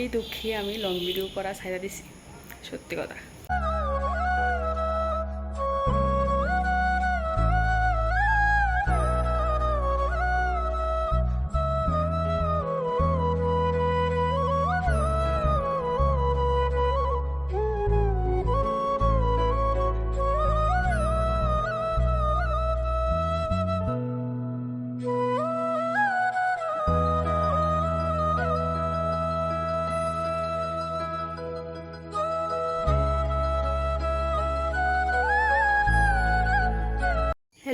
এই দুঃখে আমি লং ভিডিও করা ছাইড়া দিছি। সত্যি কথা।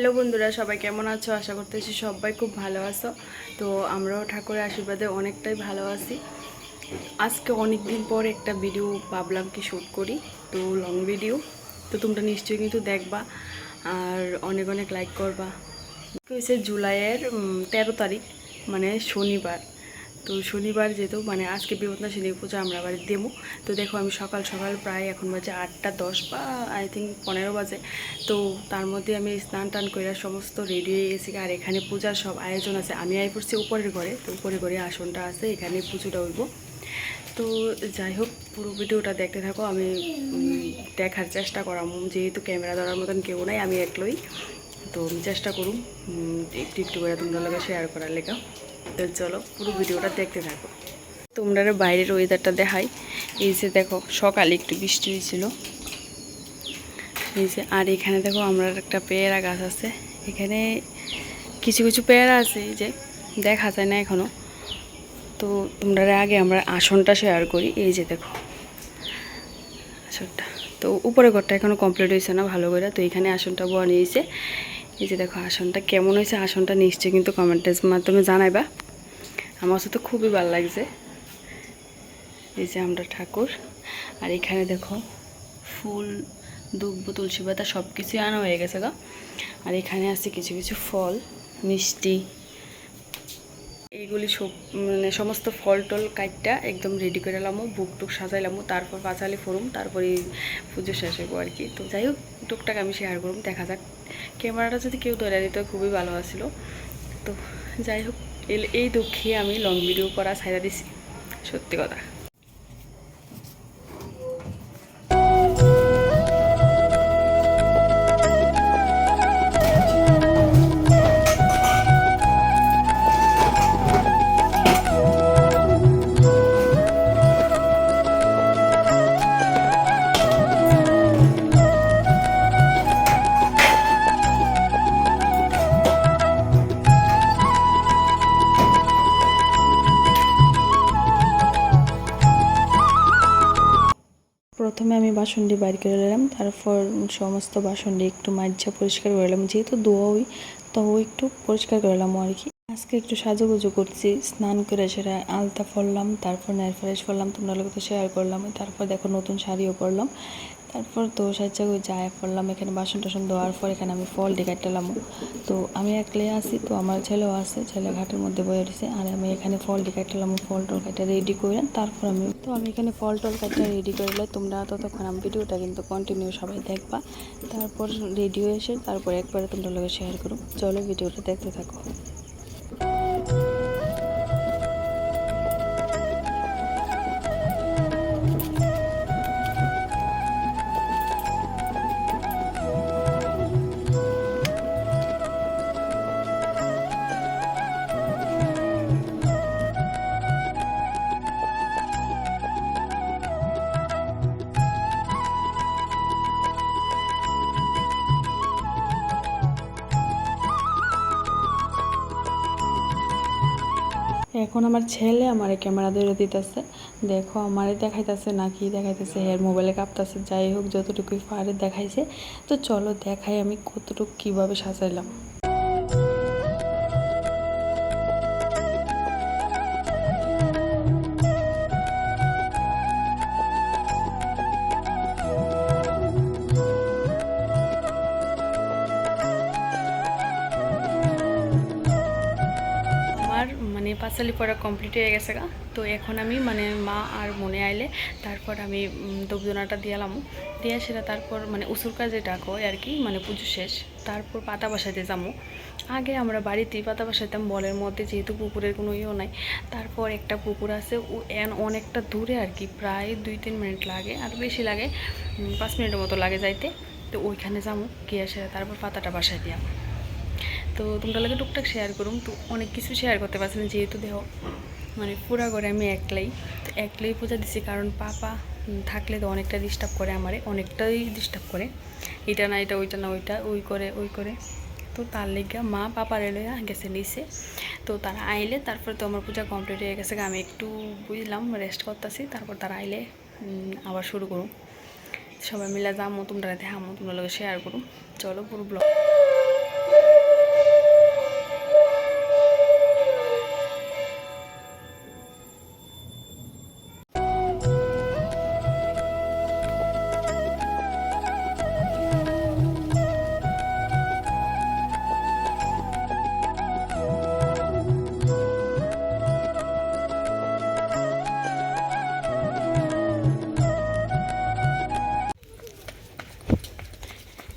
হ্যালো বন্ধুরা, সবাই কেমন আছো? আশা করতেছি সবাই খুব ভালো আছো। তো আমরাও ঠাকুরের আশীর্বাদে অনেকটাই ভালো আছি। আজকে অনেক দিন পর একটা ভিডিও ভাবলাম কি শ্যুট করি, তো লং ভিডিও তো তোমরা নিশ্চয়ই কিন্তু দেখবা, আর অনেক অনেক লাইক করবা। হয়েছে জুলাইয়ের তেরো তারিখ মানে শনিবার। তো শনিবার যেহেতু মানে আজকে বিপদনাশিনী পূজা, আমরা বাড়ি দেবো। তো দেখো, আমি সকাল সকাল প্রায় এখন বাজে আটটা দশ বা আই থিঙ্ক পনেরো বাজে। তো তার মধ্যে আমি স্নান টান করে সমস্ত রেডি হয়ে গেছি। আর এখানে পূজার সব আয়োজন আছে। আমি আই পড়ছি উপরের ঘরে। তো উপরের ঘরে আসনটা আছে, এখানে পুজোটা হইব। তো যাই হোক, পুরো ভিডিওটা দেখতে থাকো। আমি দেখার চেষ্টা করাম। যেহেতু ক্যামেরা ধরার মতন কেউ নাই, আমি একলোই। তো আমি চেষ্টা করুম একটু একটু করে তোমরা লোকে শেয়ার করার লেখা তো চলো পুরো ভিডিওটা দেখতে থাকো। তোমরা বাইরের ওয়েদারটা দেখাই। এই যে দেখো, সকালে একটু বৃষ্টি হয়েছিল। এই যে, আর এখানে দেখো আমরা একটা পেয়ারা গাছ আছে। এখানে কিছু কিছু পেয়ারা আছে যে, দেখা যায় না এখনও। তো তোমরা আগে আমরা আসনটা শেয়ার করি। এই যে দেখো, আসনটা। তো উপরে ঘরটা এখনও কমপ্লিট হয়েছে না ভালো করে। তো এখানে আসনটা বয়া নিয়েছে এই যে দেখো, আসনটা কেমন হয়েছে, আসনটা নিশ্চয়ই কিন্তু কমেন্টের মাধ্যমে জানাইবা। আমার সাথে খুবই ভালো লাগছে। এই যে আমরা ঠাকুর। আর এখানে দেখো, ফুল, দুব্ব, তুলসী পাতা সব কিছুই আনা হয়ে গেছে গা। আর এখানে আছে কিছু কিছু ফল, মিষ্টি এইগুলি সব মানে সমস্ত ফল টল কাটটা একদম রেডি করে এলামো, বুক টুক সাজাইলামো তারপর পাঁচালি ফোরম তারপরে পুজো শেষ হব আর কি। তো যাই হোক, টুকটাক আমি শেয়ার করুম, দেখা যাক। ক্যামেরাটা যদি কেউ ধরে দিত খুবই ভালো আসলো তো যাই হোক এই দুঃখে আমি লং ভিডিও করা ছাইড়া দিছি, সত্যি কথা। প্রথমে আমি বাসনটি বাইর করে নিলাম, তারপর সমস্ত বাসনটি একটু মাজ্জা পরিষ্কার করে নিলাম। যেহেতু ধোয়াই তো একটু পরিষ্কার করে নিলাম আর কি। আজকে একটু সাজুগুজু করছি, স্নান করে সেটা আলতা পরলাম তারপর নেল ফ্রেশ করলাম তোমরা লোক তো শেয়ার করলাম, তারপর দেখো নতুন শাড়িও পরলাম। তারপর তো সাজ্জা করে যায় পড়লাম এখানে বাসন টাসন দেওয়ার পর এখানে আমি ফল ডিকাইটালাম তো আমি একলে আসি তো আমার ছেলেও আছে, ছেলে ঘাটের মধ্যে বয়ে রয়েছে, আর আমি এখানে ফল ডিকাইটালাম ফল টল কাটা রেডি করে, তারপর আমি তো আমি এখানে ফল টল কাটা রেডি করলে তোমরা ততক্ষণ আমি ভিডিওটা কিন্তু কন্টিনিউ সবাই দেখবা। তারপর রেডিও এসে তারপর একবারে তোমরা লোকে শেয়ার করো। চলো ভিডিওটা দেখতে থাকো। এখন আমার ছেলে আমারে ক্যামেরা ধরে দিতেছে। দেখো আমারে দেখাইতেছে না কি দেখাইতেছে হের মোবাইলে কাঁপতেছে, যাই হোক, যতটুকুই ফারে দেখাইছে। তো চলো দেখাই আমি কতটুকু কীভাবে সাজাইলাম। মানে পড়া কমপ্লিট হয়ে গেছে গা। তো এখন আমি মানে মা আর মনে আইলে তারপর আমি দুবদনাটা দিয়ালাম দিয়ে সেটা তারপর মানে উসুর কাজে ডাকো আর কি মানে পুজো শেষ। তারপর পাতা বসাইতে যাব আগে আমরা বাড়িতেই পাতা বাসাইতাম, বলের মধ্যে যেহেতু পুকুরের কোনো ইয়েও নাই। তারপর একটা পুকুর আছে, ও এন অনেকটা দূরে আর কি, প্রায় দুই তিন মিনিট লাগে, আর বেশি লাগে পাঁচ মিনিটের মতো লাগে যাইতে। তো ওইখানে যাব গিয়ে সে তারপর পাতাটা বাসায় দিয়া তো তোমরা লাগে টুকটাক শেয়ার করুম। তো অনেক কিছু শেয়ার করতে পারছি না যেহেতু দেহ মানে পুরা করে আমি একলাই। তো একলাই পূজা দিছি কারণ পাপা থাকলে তো অনেকটা ডিস্টার্ব করে আমারে, অনেকটাই ডিস্টার্ব করে। এটা না, এটা, ওইটা না, ওইটা, ওই করে ওই করে। তো তার লেগে মা পাপার এলে গেছে নিচে তো তারা আইলে, তারপর তো আমার পূজা কমপ্লিট হয়ে গেছে আমি একটু বুঝলাম রেস্ট করতেছি, তারপর তারা আইলে আবার শুরু করুম। সবাই মিলে যামো, তোমরা দেখামো, তোমরা লোক শেয়ার করুম। চলো পুরো ব্লগ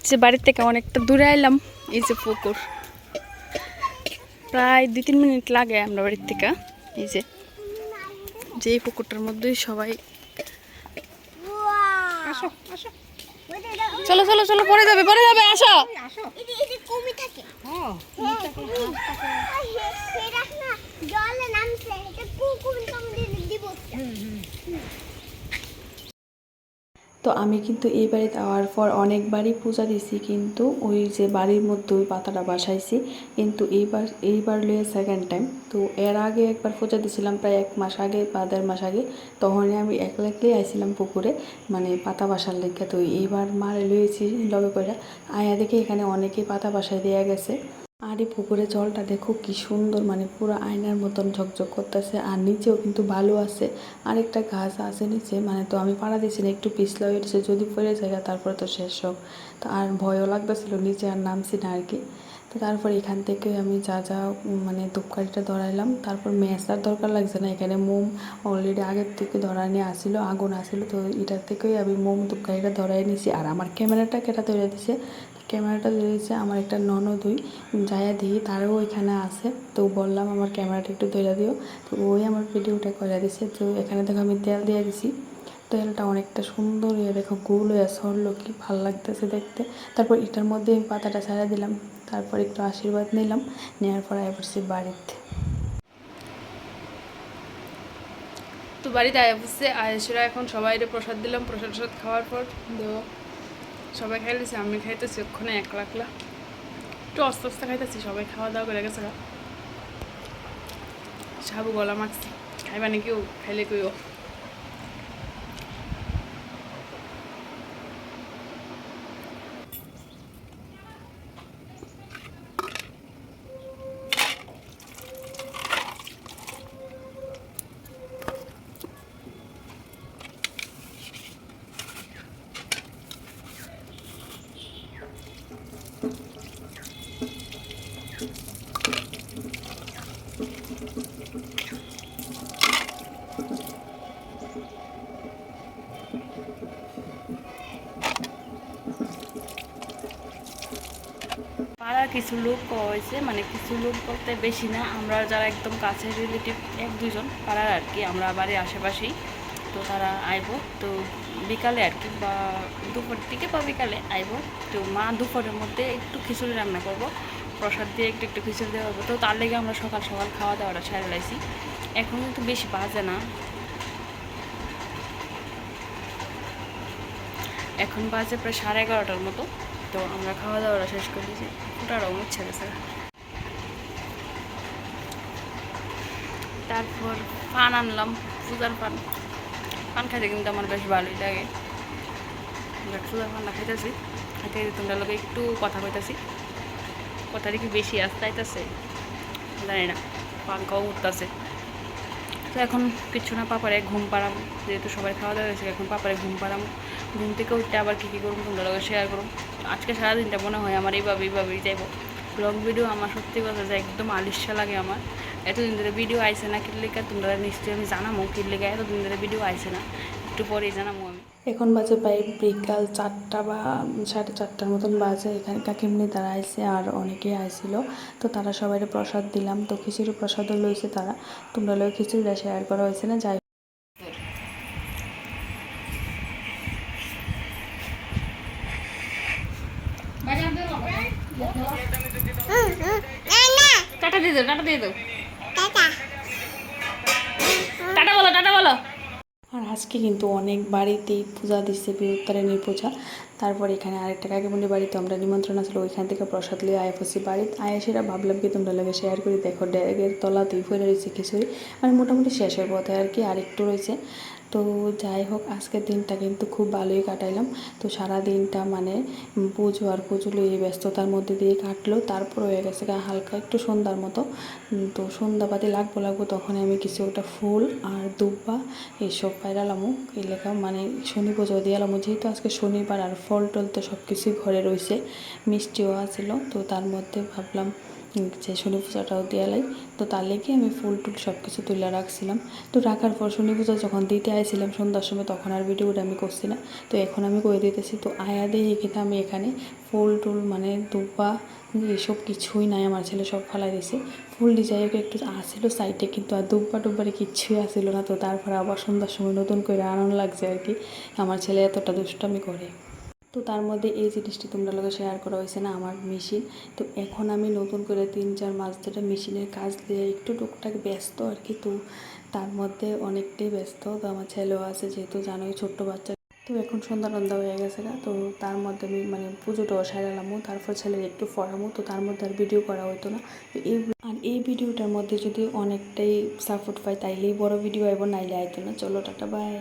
যে বাড়ির থেকে অনেকটা দূরে আইলাম এই যে পুকুর। প্রায় দুই তিন মিনিট লাগে আমরা বাড়ির থেকে এই যে। যে পুকুরটার মধ্যেই সবাই চলো চলো চলো পরে যাবে পরে যাবে আসো। জলে নামছে এটা তোমাদের দিব তো আমি কিন্তু এই বাড়িতে আওয়ার পর অনেকবারই পূজা দিছি, কিন্তু ওই যে বাড়ির মধ্যে ওই পাতাটা বাসাইছি, কিন্তু এইবার এইবার লয়ে সেকেন্ড টাইম তো এর আগে একবার পূজা দিছিলাম প্রায় এক মাস আগে বা দেড় মাস আগে, তখনই আমি একলা একলাই আইছিলাম পুকুরে মানে পাতা বাসার লেগে। তো এইবার মারে লয়েছি লগে করে আয়া দেখে এখানে অনেকেই পাতা বাসায় দেওয়া গেছে। আর এই পুকুরের জলটা দেখো কি সুন্দর মানে পুরো আয়নার মতন ঝকঝক করতেছে। আর নিচেও কিন্তু ভালো আছে। আর একটা গাছ আছে নিচে মানে তো আমি পাড়া দিয়েছি না, একটু পিছলা হয়েছে যদি পড়ে যায় তারপরে তো শেষ হোক। তো আর ভয়ও লাগতেছিল, নিচে আর নামছি না আর কি। তো তারপর এখান থেকে আমি যা যা মানে ধূপকাঠিটা ধরাইলাম। তারপর মেসার দরকার লাগছে না, এখানে মোম অলরেডি আগের থেকে ধরা নিয়ে আসিল, আগুন আসিল। তো এটার থেকেই আমি মোম ধূপকাঠিটা ধরাই নিয়েছি আর আমার ক্যামেরাটা কেটা ধরে দিছে ক্যামেরাটা ধরে দিয়েছে আমার একটা ননদই যাইয়া দিই তারও এখানে আছে। তো বললাম আমার ক্যামেরাটা একটু ধরে দিও। তো ওই আমার ভিডিওটা করে দিছে। তো এখানে দেখো আমি তেল দিয়ে দিছি। তেলটা অনেকটা সুন্দর ইয়ে দেখো গোল হয়ে সরলো, কি ভালো লাগতেছে দেখতে। তারপর এটার মধ্যে আমি পাতাটা ছাড়া দিলাম। তারপর একটু আশীর্বাদ নিলাম। নেওয়ার পর আয় পড়ছি বাড়িতে। তো বাড়িতে আয় বসছে আয়েসরা এখন সবাই প্রসাদ দিলাম। প্রসাদ টসাদ খাওয়ার পর। তো সবাই খাইতেছি, আমি খাইতেছি ওখানে এক একলা। একটু আস্তে আস্তে খাইতেছি, সবাই খাওয়া দাওয়া করে গেছে। সাবু গলা মাখছি, খাইবা নাকি ও? খাইলে কইও। কিছু লোক হয়েছে মানে কিছু লোক বলতে বেশি না, আমরা যারা একদম কাছের রিলেটিভ এক দুজন পাড়ার আর কি আমরা বাড়ির আশেপাশেই, তো তারা আইব, তো বিকালে আর কি, বা দুপুর দিকে বা বিকালে আইব, তো মা দুপুরের মধ্যে একটু খিচুড়ি রান্না করব, প্রসাদ দিয়ে একটু একটু খিচুড়ি দেওয়া হবে, তো তার লেগে আমরা সকাল সকাল খাওয়া দাওয়াটা সারে লাইছি। এখন কিন্তু বেশি বাজে না। এখন বাজে প্রায় সাড়ে এগারোটার মতো, তো আমরা খাওয়া দাওয়াটা শেষ করে দিয়েছি। ওটা রং হচ্ছে গেছে তারপর পান আনলাম পূজার পান। পান খাইতে কিন্তু আমার বেশ ভালোই লাগে। পূজার পানটা খাইতেছি। খাইতে তোমরা লোকে একটু কথা কইতাছি। কথাটা কি বেশি আসতে জানি না, পান খাওয়া উঠতেছে। তো এখন কিছু না, পাপারে ঘুম পাড়াম। যেহেতু সবাই খাওয়া দাওয়া হয়েছে এখন পাপারে ঘুম পাড়াবো ঘুম থেকে উঠতে আবার কী কী করুন তোমরা লোক শেয়ার করুন আজকে সারাদিনটা মনে হয় আমার এইভাবে এইভাবেই যাইব। ব্লগ ভিডিও আমার সত্যি কথা যে একদম আলিস্যা লাগে আমার। এতদিন ধরে ভিডিও আইছে না কিনলেকা তোমরা নিশ্চয়ই আমি জানামো কিনলেকা এতদিন ধরে ভিডিও আইসে না। একটু পরেই জানামো আমি। এখন বাজে প্রায় বিকাল চারটা বা সাড়ে চারটার মতন বাজে, এখানে কাকিমনি তারা আইসে আর অনেকেই আইছিল। তো তারা সবাই প্রসাদ দিলাম। তো খিচুড়ি প্রসাদও লইছে তারা। তোমরা লোক খিচুড়িটা শেয়ার করা হয়েছে না? যাই টাটা দিয়ে দাও টাটা দিয়ে দাও। টাটা। বলো টাটা বলো। আর আজকে কিন্তু অনেক বাড়িতেই পূজা দিচ্ছে বৃহত্তরেণীর পূজা। তারপর এখানে আরেকটা কাকিমন্ডির বাড়িতে আমরা নিমন্ত্রণ আসলে। ওইখান থেকে প্রসাদ লিয়ে আয় পড়ছি বাড়িতে। আয় সেটা ভাবলাম কি তোমরা লাগে শেয়ার করি। দেখো ড্যাগের তলাতেই ফেলে রয়েছে খিচুড়ি। মানে মোটামুটি শেষের পথে আর কি আরেকটু রয়েছে। তো যাই হোক, আজকের দিনটা কিন্তু খুব ভালোই কাটাইলাম। তো সারা দিনটা মানে পুজো আর পুজো এই ব্যস্ততার মধ্যে দিয়ে কাটলো। তারপর হয়ে গেছে হালকা একটু সন্ধ্যার মতো। তো সন্ধ্যাবাদী লাগবো লাগবো তখন আমি কিছু একটা ফুল আর দুব্বা এইসব পাইরালামো। এই লেখা মানে শনি পুজো দিয়ালামো। যেহেতু আজকে শনিবার আর ফল টল তো সব কিছুই ঘরে রয়েছে মিষ্টিও আছিল। তো তার মধ্যে ভাবলাম যে শনি পূজাটাও দেয়ালাই তো তার লেগে আমি ফুল টুল সব কিছু তুলে রাখছিলাম। তো রাখার পর শনি পূজা যখন দিতে আইছিলাম সন্ধ্যার সময়, তখন আর ভিডিওটা আমি করছি না। তো এখন আমি করে দিতেছি। তো আয়া দিয়ে কিন্তু আমি এখানে ফুল টুল মানে দুব্বা, এসব কিছুই নাই। আমার ছেলে সব ফালাই দিয়েছে। ফুল ডিজাইন একটু আসছিল সাইডে কিন্তু আর দুব্বা টুব্বারে কিচ্ছুই আসছিল না। তো তারপরে আবার সন্ধ্যার সময় নতুন করে আনন্দ লাগছে আর কি। আমার ছেলে এতটা দুষ্টামি করে। তো তার মধ্যে এই জিনিসটি তোমরা লোকে শেয়ার করা হয়েছে না, আমার মেশিন তো এখন আমি নতুন করে তিন চার মাস ধরে মেশিনের কাজ দিয়ে একটু টুকটাক ব্যস্ত আর কি। তো তার মধ্যে অনেকটাই ব্যস্ত। তো আমার ছেলেও আছে, যেহেতু জানোই ছোট্ট বাচ্চা। তো এখন সন্ধ্যা টন্ধা হয়ে গেছে না, তো তার মধ্যে আমি মানে পুজোটাও সারালামও তারপর ছেলের একটু পড়ামো তো তার মধ্যে আর ভিডিও করা হতো না। তো এই আর এই ভিডিওটার মধ্যে যদি অনেকটাই সাপোর্ট পাই, তাইলেই বড় ভিডিও আইব নাইলে আইতো না। চলো, টাটা বাই